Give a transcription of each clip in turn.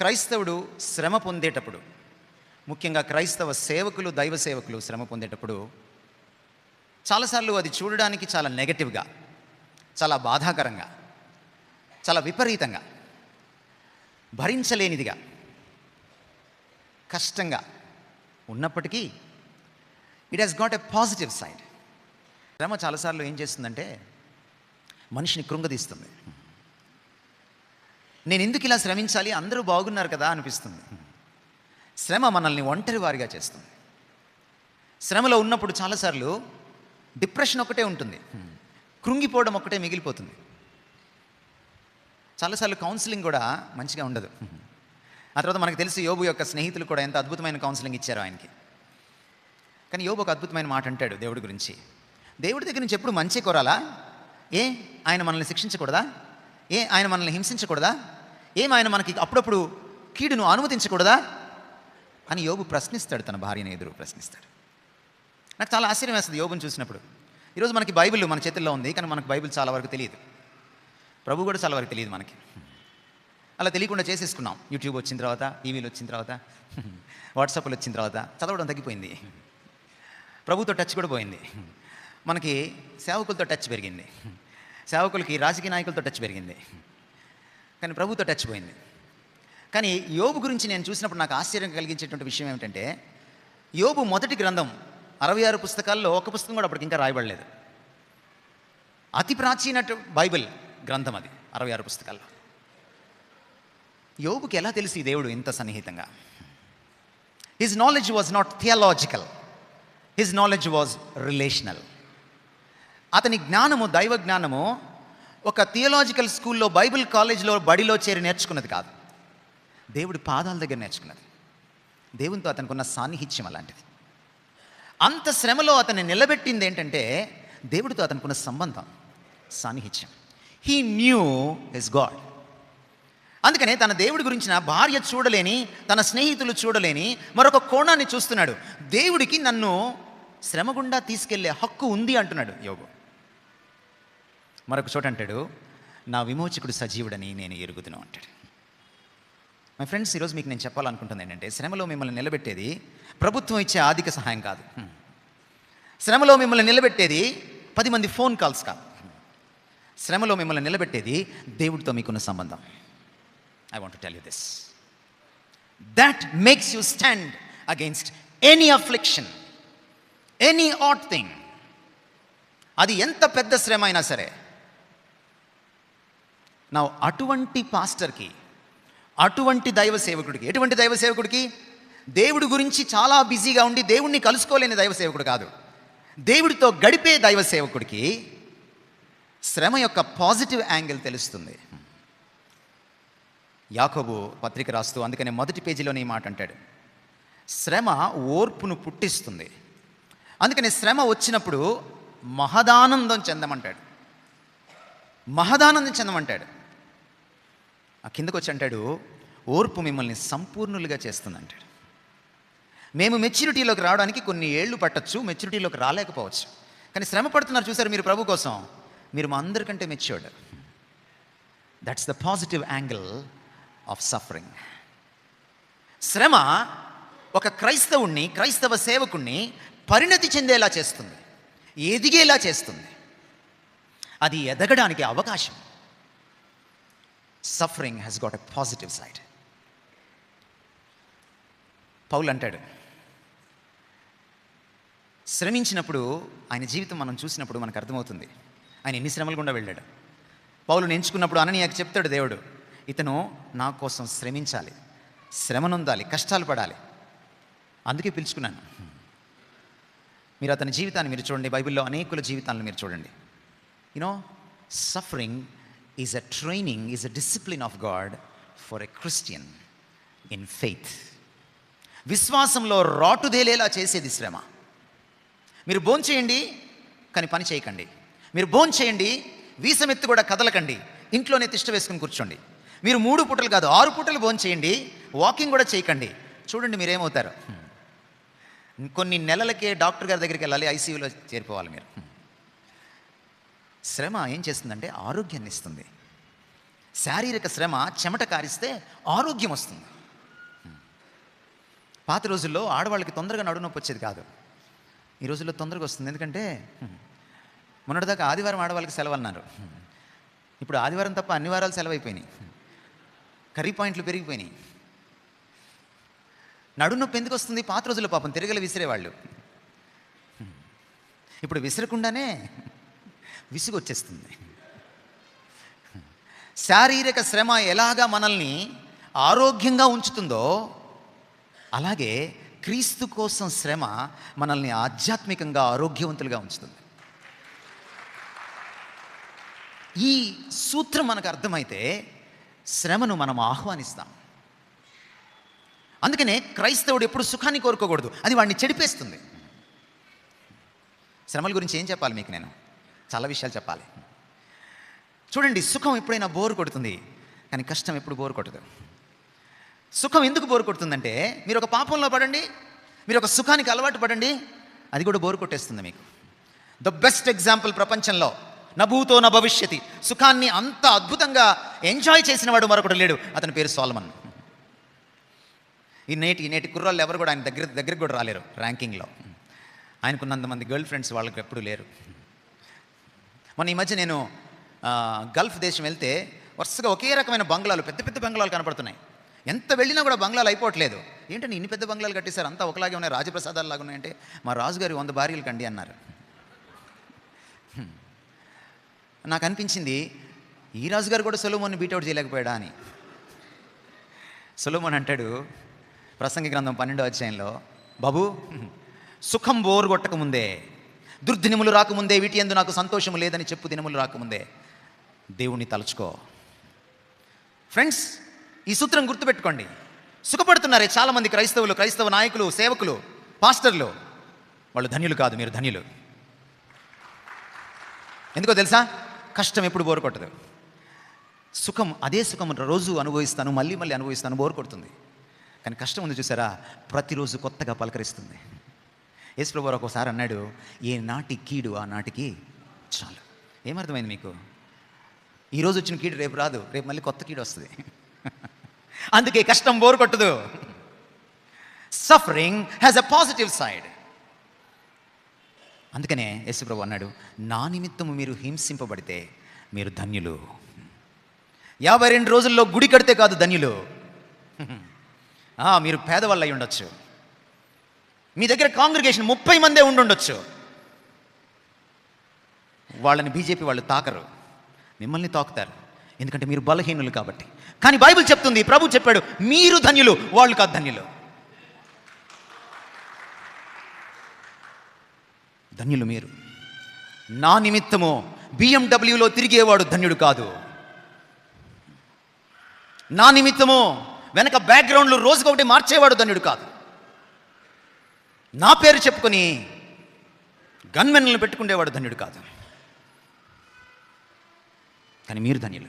క్రైస్తవుడు శ్రమ పొందేటప్పుడు ముఖ్యంగా క్రైస్తవ సేవకులు దైవ సేవకులు శ్రమ పొందేటప్పుడు చాలాసార్లు అది చూడడానికి చాలా నెగటివ్గా చాలా బాధాకరంగా చాలా విపరీతంగా భరించలేనిదిగా కష్టంగా ఉన్నప్పటికీ it has got a positive side శ్రమ చాలాసార్లు ఏం చేస్తుందంటే మనిషిని కృంగదీస్తుంది. నేను ఎందుకు ఇలా శ్రమించాలి? అందరూ బాగున్నారు కదా అనిపిస్తుంది. శ్రమ మనల్ని ఒంటరి వారిగా చేస్తుంది. శ్రమలో ఉన్నప్పుడు చాలాసార్లు డిప్రెషన్ ఒకటే ఉంటుంది. కృంగిపోవడం ఒకటే మిగిలిపోతుంది. చాలాసార్లు కౌన్సిలింగ్ కూడా మంచిగా ఉండదు. ఆ తర్వాత మనకు తెలిసి యోబు యొక్క స్నేహితులు కూడా ఎంత అద్భుతమైన కౌన్సిలింగ్ ఇచ్చారు ఆయనకి. కానీ యోబు ఒక అద్భుతమైన మాట అంటాడు దేవుడి గురించి. దేవుడి దగ్గర నుంచి ఎప్పుడు మంచి కోరాలా? ఏ ఆయన మనల్ని శిక్షించకూడదా? ఏ ఆయన మనల్ని హింసించకూడదా? ఏం ఆయన మనకి అప్పుడప్పుడు కీడును అనుమతించకూడదా? అని యోగు ప్రశ్నిస్తాడు తన భార్యని ఎదురు ప్రశ్నిస్తాడు. నాకు చాలా ఆశ్చర్యం వేస్తుంది యోగును చూసినప్పుడు. ఈరోజు మనకి బైబిల్ మన చేతుల్లో ఉంది కానీ మనకు బైబిల్ చాలా వరకు తెలియదు. ప్రభు కూడా చాలా వరకు తెలియదు మనకి. అలా తెలియకుండా చేసేసుకున్నాం. యూట్యూబ్ వచ్చిన తర్వాత టీవీలు వచ్చిన తర్వాత వాట్సాప్లు వచ్చిన తర్వాత చదవడం తగ్గిపోయింది. ప్రభుతో టచ్ కూడా పోయింది. మనకి సేవకులతో టచ్ పెరిగింది. సేవకులకి రాజకీయ నాయకులతో టచ్ పెరిగింది. కానీ ప్రభుతో టచ్ పోయింది. కానీ యోబు గురించి నేను చూసినప్పుడు నాకు ఆశ్చర్యం కలిగించేటువంటి విషయం ఏమిటంటే యోబు మొదటి గ్రంథం అరవై ఆరు పుస్తకాల్లో ఒక పుస్తకం కూడా అప్పటికి ఇంకా రాయబడలేదు. అతి ప్రాచీన బైబిల్ గ్రంథం అది అరవై ఆరు పుస్తకాల్లో. యోబుకి ఎలా తెలిసి ఈ దేవుడు ఇంత సన్నిహితంగా? His knowledge was not theological his knowledge was relational అతని జ్ఞానము దైవ జ్ఞానము ఒక థియలాజికల్ స్కూల్లో బైబిల్ కాలేజ్లో బడిలో చేరి నేర్చుకున్నది కాదు. దేవుడి పాదాల దగ్గర నేర్చుకున్నది. దేవునితో అతనికి ఉన్న సాన్నిహిత్యం అలాంటిది. అంత శ్రమలో అతన్ని నిలబెట్టింది ఏంటంటే దేవుడితో అతనుకున్న సంబంధం సాన్నిహిత్యం. హీ న్యూ ఇస్ గాడ్ అందుకనే తన దేవుడి గురించిన భార్య చూడలేని తన స్నేహితులు చూడలేని మరొక కోణాన్ని చూస్తున్నాడు. దేవుడికి నన్ను శ్రమ గుండా తీసుకెళ్ళే హక్కు ఉంది అంటున్నాడు యోగు మరొక చోట అంటాడు నా విమోచకుడు సజీవుడని నేను ఎరుగుదును అంటాడు. మై ఫ్రెండ్స్ ఈరోజు మీకు నేను చెప్పాలనుకుంటుంది ఏంటంటే శ్రమలో మిమ్మల్ని నిలబెట్టేది ప్రభుత్వం ఇచ్చే ఆర్థిక సహాయం కాదు. శ్రమలో మిమ్మల్ని నిలబెట్టేది పది మంది ఫోన్ కాల్స్ కాదు. శ్రమలో మిమ్మల్ని నిలబెట్టేది దేవుడితో మీకున్న సంబంధం. I want tell you this that makes you stand against any affliction any odd thing అది ఎంత పెద్ద శ్రమ అయినా సరే నా అటువంటి పాస్టర్కి అటువంటి దైవ సేవకుడికి ఎటువంటి దైవ సేవకుడికి? దేవుడి గురించి చాలా బిజీగా ఉండి దేవుణ్ణి కలుసుకోలేని దైవ సేవకుడు కాదు. దేవుడితో గడిపే దైవ సేవకుడికి శ్రమ యొక్క పాజిటివ్ యాంగిల్ తెలుస్తుంది. యాకోబు పత్రిక రాస్తూ అందుకనే మొదటి పేజీలోనే ఈ మాట అంటాడు. శ్రమ ఓర్పును పుట్టిస్తుంది. అందుకని శ్రమ వచ్చినప్పుడు మహదానందం చెందమంటాడు. మహదానందం చెందమంటాడు. ఆ కిందకు వచ్చి అంటాడు ఓర్పు మిమ్మల్ని సంపూర్ణులుగా చేస్తుంది అంటాడు మేము మెచ్యూరిటీలోకి రావడానికి కొన్ని ఏళ్ళు పట్టచ్చు మెచ్యూరిటీలోకి రాలేకపోవచ్చు. కానీ శ్రమ పడుతున్నారు చూసారు మీరు ప్రభు కోసం. మీరు మా అందరికంటే matured. That's the positive angle of suffering శ్రమ ఒక క్రైస్తవుణ్ణి క్రైస్తవ సేవకుణ్ణి పరిణతి చెందేలా చేస్తుంది ఎదిగేలా చేస్తుంది. అది ఎదగడానికి అవకాశం. Suffering has got a positive side పౌలు అంటాడు శ్రమించినప్పుడు ఆయన జీవితం మనం చూసినప్పుడు మనకు అర్థమవుతుంది. ఆయన ఎన్ని శ్రమలు గుండా వెళ్ళాడు. పౌలుని ఎంచుకున్నప్పుడు అననీయకు చెప్తాడు దేవుడు ఇతను నా కోసం శ్రమించాలి శ్రమనుందాలి కష్టాలు పడాలి. అందుకే పిలుచుకున్నాను. మీరు అతని జీవితాన్ని మీరు చూడండి బైబిల్లో అనేకుల జీవితాలను మీరు చూడండి. You know suffering is a training is a discipline of God for a Christian in faith. విశ్వాసంలో రాటుదేలేలా చేసేది శ్రమ. మీరు భోంచేయండి కానీ పని చేయకండి. మీరు భోంచేయండి వీసమెత్తి కూడా కదలకండి. ఇంట్లోనే తిష్ట వేసుకుని కూర్చోండి. మీరు మూడు పూటలు కాదు ఆరు పూటలు భోంచేయండి వాకింగ్ కూడా చేయకండి. చూడండి మీరేమవుతారు? కొన్ని నెలలకే డాక్టర్ గారి దగ్గరికి వెళ్ళాలి ఐసీయూలో చేరిపోవాలి మీరు. శ్రమ ఏం చేస్తుందంటే ఆరోగ్యాన్ని ఇస్తుంది. శారీరక శ్రమ చెమట కారిస్తే ఆరోగ్యం వస్తుంది. పాత రోజుల్లో ఆడవాళ్ళకి తొందరగా నడునొప్పి వచ్చేది కాదు. ఈ రోజుల్లో తొందరగా వస్తుంది. ఎందుకంటే మొన్నటిదాకా ఆదివారం ఆడవాళ్ళకి సెలవు అన్నారు ఇప్పుడు ఆదివారం తప్ప అన్ని వారాలు సెలవు అయిపోయినాయి కర్రీ పాయింట్లు పెరిగిపోయినాయి. నడునొప్పి ఎందుకు వస్తుంది? పాత రోజుల్లో పాపం తిరగలి విసిరేవాళ్ళు. ఇప్పుడు విసరకుండానే విసుగొచ్చేస్తుంది. శారీరక శ్రమ ఎలాగా మనల్ని ఆరోగ్యంగా ఉంచుతుందో అలాగే క్రీస్తు కోసం శ్రమ మనల్ని ఆధ్యాత్మికంగా ఆరోగ్యవంతులుగా ఉంచుతుంది. ఈ సూత్రం మనకు అర్థమైతే శ్రమను మనం ఆహ్వానిస్తాం. అందుకనే క్రైస్తవుడు ఎప్పుడు సుఖాన్ని కోరుకోకూడదు. అది వాడిని చెడిపేస్తుంది. శ్రమల గురించి ఏం చెప్పాలి మీకు నేను? చాలా విషయాలు చెప్పాలి. చూడండి సుఖం ఎప్పుడైనా బోరు కొడుతుంది కానీ కష్టం ఎప్పుడు బోరు కొట్టదు. సుఖం ఎందుకు బోరు కొడుతుందంటే మీరు ఒక పాపంలో పడండి మీరు ఒక సుఖానికి అలవాటు పడండి అది కూడా బోరు కొట్టేస్తుంది మీకు. ద బెస్ట్ ఎగ్జాంపుల్ ప్రపంచంలో నభూతో నా భవిష్యతి సుఖాన్ని అంత అద్భుతంగా ఎంజాయ్ చేసిన వాడు మరొకడు లేడు అతని పేరు సోలమన్. ఈ నేటి ఈ నేటి కుర్రాళ్ళు ఎవరు కూడా ఆయన దగ్గర దగ్గరికి కూడా రాలేరు ర్యాంకింగ్లో ఆయనకున్నంతమంది గర్ల్ ఫ్రెండ్స్ వాళ్ళకి ఎప్పుడు లేరు. మొన్న ఈ మధ్య నేను గల్ఫ్ దేశం వెళ్తే వరుసగా ఒకే రకమైన బంగ్లాలు పెద్ద పెద్ద బంగ్లాలు కనపడుతున్నాయి. ఎంత వెళ్ళినా కూడా బంగ్లాలు అయిపోవట్లేదు. ఏంటంటే ఇన్ని పెద్ద బంగ్లాలు కట్టేశారు? అంతా ఒకలాగే ఉన్నాయి రాజప్రసాదాలు లాగా ఉన్నాయంటే మా రాజుగారి వంద భార్యలు కండి అన్నారు. నాకు అనిపించింది ఈ రాజుగారు కూడా సొలోమోన్ని బీటౌట్ చేయలేకపోయాడా అని. సొలోమోన్ అంటాడు ప్రసంగి గ్రంథం పన్నెండో అధ్యాయంలో బాబు సుఖం బోరు కొట్టకముందే దుర్దినములు రాకముందే వీటి ఎందు నాకు సంతోషము లేదని చెప్పు దినములు రాకముందే. దేవుణ్ణి తలుచుకో. ఫ్రెండ్స్ ఈ సూత్రం గుర్తుపెట్టుకోండి. సుఖపడుతున్నారే చాలామంది క్రైస్తవులు క్రైస్తవ నాయకులు సేవకులు పాస్టర్లు. వాళ్ళు ధన్యులు కాదు మీరు ధన్యులు. ఎందుకో తెలుసా? కష్టం ఎప్పుడు బోరు కొట్టదు. సుఖం అదే సుఖం రోజు అనుభవిస్తాను మళ్ళీ మళ్ళీ అనుభవిస్తాను బోరు కొడుతుంది. కానీ కష్టం ఉంది చూసారా? ప్రతిరోజు కొత్తగా పలకరిస్తుంది. యేసుప్రభు ఒకసారి అన్నాడు ఏ నాటి కీడు ఆ నాటికి చాలు. ఏమర్థమైంది మీకు? ఈరోజు వచ్చిన కీడు రేపు రాదు రేపు మళ్ళీ కొత్త కీడు వస్తుంది. అందుకే కష్టం బోరు కొట్టదు. Suffering has a positive side అందుకనే యేసుప్రభు అన్నాడు నా నిమిత్తము మీరు హింసింపబడితే మీరు ధన్యులు. యాభై రెండు రోజుల్లో గుడి కడితే కాదు ధన్యులు. ఆ, మీరు పేదవాళ్ళు అయి ఉండొచ్చు. మీ దగ్గర కాంగ్రిగేషన్ ముప్పై మందే ఉండుండొచ్చు. వాళ్ళని బీజేపీ వాళ్ళు తాకరు. మిమ్మల్ని తాకుతారు. ఎందుకంటే మీరు బలహీనులు కాబట్టి. కానీ బైబిల్ చెప్తుంది ప్రభు చెప్పాడు మీరు ధన్యులు వాళ్ళు కాదు ధన్యులు. ధన్యులు మీరు. నా నిమిత్తము బిఎండబ్ల్యూలో తిరిగేవాడు ధన్యుడు కాదు. నా నిమిత్తము వెనక బ్యాక్గ్రౌండ్లో రోజుకొకటి మార్చేవాడు ధన్యుడు కాదు. నా పేరు చెప్పుకొని గన్మెన్లను పెట్టుకునేవాడు ధన్యుడు కాదు. కానీ మీరు ధన్యులు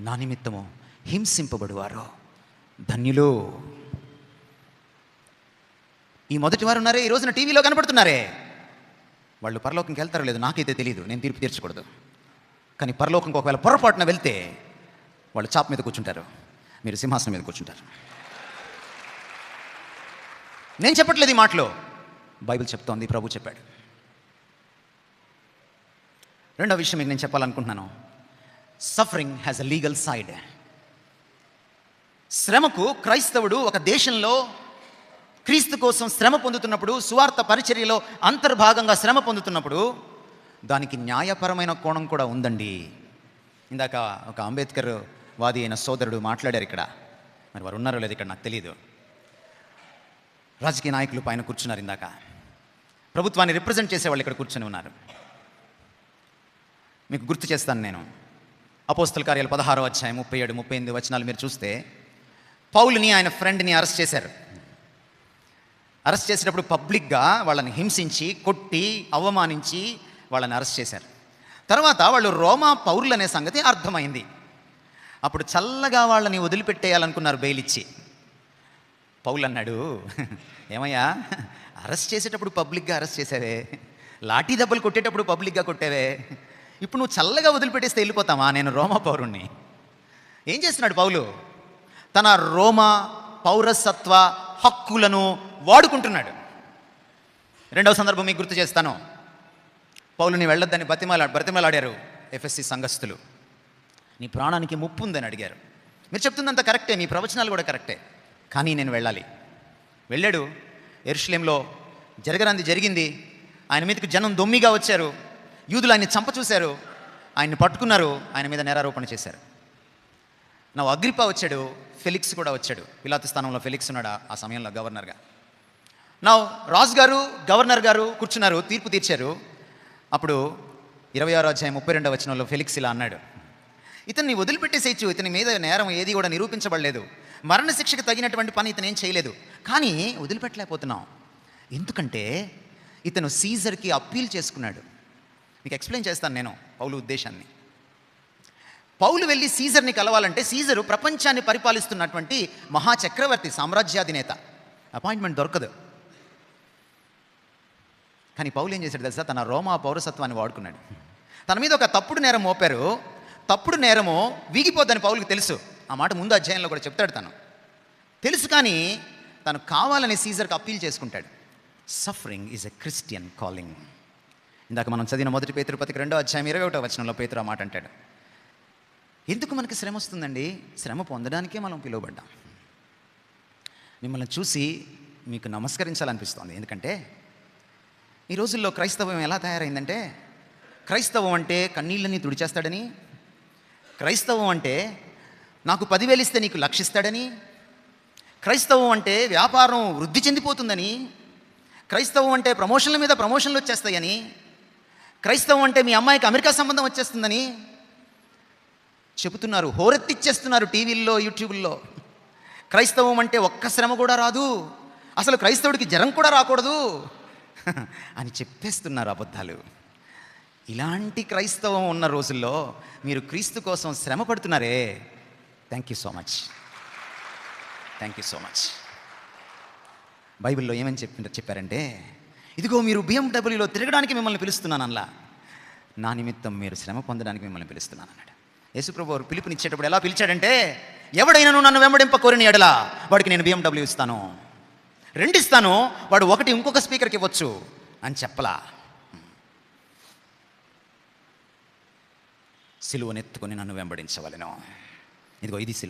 నా నిమిత్తము హింసింపబడువారు ధన్యులు. ఈ మొదటి వారు ఉన్నారే ఈ రోజున టీవీలో కనపడుతున్నారే. వాళ్ళు పరలోకంకి వెళ్తారో లేదు నాకైతే తెలియదు నేను తీర్పు తీర్చకూడదు. కానీ పరలోకంకి ఒకవేళ పొరపాటున వెళ్తే వాళ్ళు చాప మీద కూర్చుంటారు మీరు సింహాసనం మీద కూర్చుంటారు. నేను చెప్పట్లేదు ఈ మాటలో. బైబిల్ చెప్తోంది ప్రభు చెప్పాడు. రెండో విషయం మీకు నేను చెప్పాలనుకుంటున్నాను. Suffering has a legal side శ్రమకు క్రైస్తవుడు ఒక దేశంలో క్రీస్తు కోసం శ్రమ పొందుతున్నప్పుడు సువార్త పరిచర్యలో అంతర్భాగంగా శ్రమ పొందుతున్నప్పుడు దానికి న్యాయపరమైన కోణం కూడా ఉందండి. ఇందాక ఒక అంబేద్కర్ వాది అయిన సోదరుడు మాట్లాడారు ఇక్కడ. మరి వారు ఉన్నారో లేదు ఇక్కడ నాకు తెలియదు రాజకీయ నాయకులు పైన కూర్చున్నారు ఇందాక. ప్రభుత్వాన్ని రిప్రజెంట్ చేసేవాళ్ళు ఇక్కడ కూర్చొని ఉన్నారు. మీకు గుర్తు చేస్తాను నేను. అపోస్తల కార్యాలు పదహారో అధ్యాయం ముప్పై ఏడు ముప్పై ఎనిమిది వచనాలు మీరు చూస్తే పౌల్ని ఆయన ఫ్రెండ్ని అరెస్ట్ చేశారు. అరెస్ట్ చేసేటప్పుడు పబ్లిక్గా వాళ్ళని హింసించి కొట్టి అవమానించి వాళ్ళని అరెస్ట్ చేశారు. తర్వాత వాళ్ళు రోమా పౌరులు అనే సంగతి అర్థమైంది. అప్పుడు చల్లగా వాళ్ళని వదిలిపెట్టేయాలనుకున్నారు బెయిల్ ఇచ్చి పౌలు అన్నాడు ఏమయ్యా అరెస్ట్ చేసేటప్పుడు పబ్లిక్గా అరెస్ట్ చేసావే లాఠీ దెబ్బలు కొట్టేటప్పుడు పబ్లిక్గా కొట్టావే ఇప్పుడు నువ్వు చల్లగా వదిలిపెట్టేస్తే వెళ్ళిపోతావా నేను రోమా పౌరుణ్ణి. ఏం చేస్తున్నాడు పౌలు? తన రోమ పౌరసత్వ హక్కులను వాడుకుంటున్నాడు. రెండవ సందర్భం మీకు గుర్తు చేస్తాను. పౌలుని వెళ్ళొద్దని బతిమాలా బ్రతిమలాడారు ఎఫ్ఎస్సి సంఘస్థులు. నీ ప్రాణానికి ముప్పు ఉందని అడిగారు. మీరు చెప్తుందంత కరెక్టే మీ ప్రవచనాలు కూడా కరెక్టే. కానీ నేను వెళ్ళాలి. వెళ్ళాడు. ఎరుషలేంలో జరగరాంది జరిగింది. ఆయన మీదకి జనం దొమ్మిగా వచ్చారు. యూదులు ఆయన్ని చంప చూశారు. ఆయన్ని పట్టుకున్నారు. ఆయన మీద నేరారోపణ చేశారు. నా అగ్రిపా వచ్చాడు. ఫెలిక్స్ కూడా వచ్చాడు. పిలాతి స్థానంలో ఫెలిక్స్ ఉన్నాడు? ఆ- ఆ సమయంలో గవర్నర్గా నా రాజు గారు గవర్నర్ గారు కూర్చున్నారు. తీర్పు తీర్చారు. అప్పుడు ఇరవై ఆరో అధ్యాయం ముప్పై రెండవ వచనంలో ఫెలిక్స్ ఇలా అన్నాడు. ఇతన్ని వదిలిపెట్టేసేయచ్చు ఇతని మీద నేరం ఏది కూడా నిరూపించబడలేదు. మరణశిక్షకు తగినటువంటి పని ఇతను ఏం చేయలేదు. కానీ వదిలిపెట్టలేకపోతున్నాం. ఎందుకంటే ఇతను సీజర్కి అప్పీల్ చేసుకున్నాడు. మీకు ఎక్స్ప్లెయిన్ చేస్తాను నేను పౌలు ఉద్దేశాన్ని. పౌలు వెళ్ళి సీజర్ని కలవాలంటే సీజరు ప్రపంచాన్ని పరిపాలిస్తున్నటువంటి మహాచక్రవర్తి సామ్రాజ్యాధినేత. అపాయింట్మెంట్ దొరకదు. కానీ పౌలు ఏం చేశాడు తెలుసా? తన రోమా పౌరసత్వాన్ని వాడుకున్నాడు. తన మీద ఒక తప్పుడు నేరం మోపారు. తప్పుడు నేరము వీగిపోద్దని పౌలకు తెలుసు. ఆ మాట ముందు అధ్యాయంలో కూడా చెప్తాడు తను. తెలుసు కానీ తను కావాలని సీజర్కి అప్పీల్ చేసుకుంటాడు. Suffering is a Christian calling ఇందాక మనం చదివిన మొదటి పేతృపతికి రెండో అధ్యాయం ఇరవై ఒకటో వచనంలో పేతురు ఆ మాట అంటాడు. ఎందుకు మనకి శ్రమ వస్తుందండి? శ్రమ పొందడానికే మనం పిలువబడ్డాం. మిమ్మల్ని చూసి మీకు నమస్కరించాలనిపిస్తోంది. ఎందుకంటే ఈ రోజుల్లో క్రైస్తవం ఎలా తయారైందంటే క్రైస్తవం అంటే కన్నీళ్ళని తుడిచేస్తాడని క్రైస్తవం అంటే నాకు పదివేలు ఇస్తే నీకు లక్షిస్తాడని? క్రైస్తవం అంటే వ్యాపారం వృద్ధి చెందిపోతుందని? క్రైస్తవం అంటే ప్రమోషన్ల మీద ప్రమోషన్లు వచ్చేస్తాయని? క్రైస్తవం అంటే మీ అమ్మాయికి అమెరికా సంబంధం వచ్చేస్తుందని? చెబుతున్నారు హోరెత్తిచ్చేస్తున్నారు టీవీల్లో యూట్యూబ్లో. క్రైస్తవం అంటే ఒక్క శ్రమ కూడా రాదు. అసలు క్రైస్తవుడికి జ్వరం కూడా రాకూడదు. అని చెప్పేస్తున్నారు అబద్ధాలు. ఇలాంటి క్రైస్తవం ఉన్న రోజుల్లో మీరు క్రీస్తు కోసం శ్రమ పడుతున్నారే. Thank you so much thank you so much బైబిల్లో ఏమని చెప్పి చెప్పారంటే ఇదిగో మీరు బిఎండబ్ల్యూలో తిరగడానికి మిమ్మల్ని పిలుస్తున్నాను అలా నా నిమిత్తం మీరు శ్రమ పొందడానికి మిమ్మల్ని పిలుస్తున్నాను అన్నాడు యేసుప్రభు వారు పిలుపునిచ్చేటప్పుడు ఎలా పిలిచాడంటే ఎవడైనాను నన్ను వెంబడింప కోరిన ఎడలా? వాడికి నేను బిఎండబ్ల్యూ ఇస్తాను. రెండు ఇస్తాను వాడు ఒకటి ఇంకొక స్పీకర్కి ఇవ్వచ్చు. అని చెప్పలా. సిలువనెత్తుకొని నన్ను వెంబడించవలను. ఇదిగో ఇది సిలువ.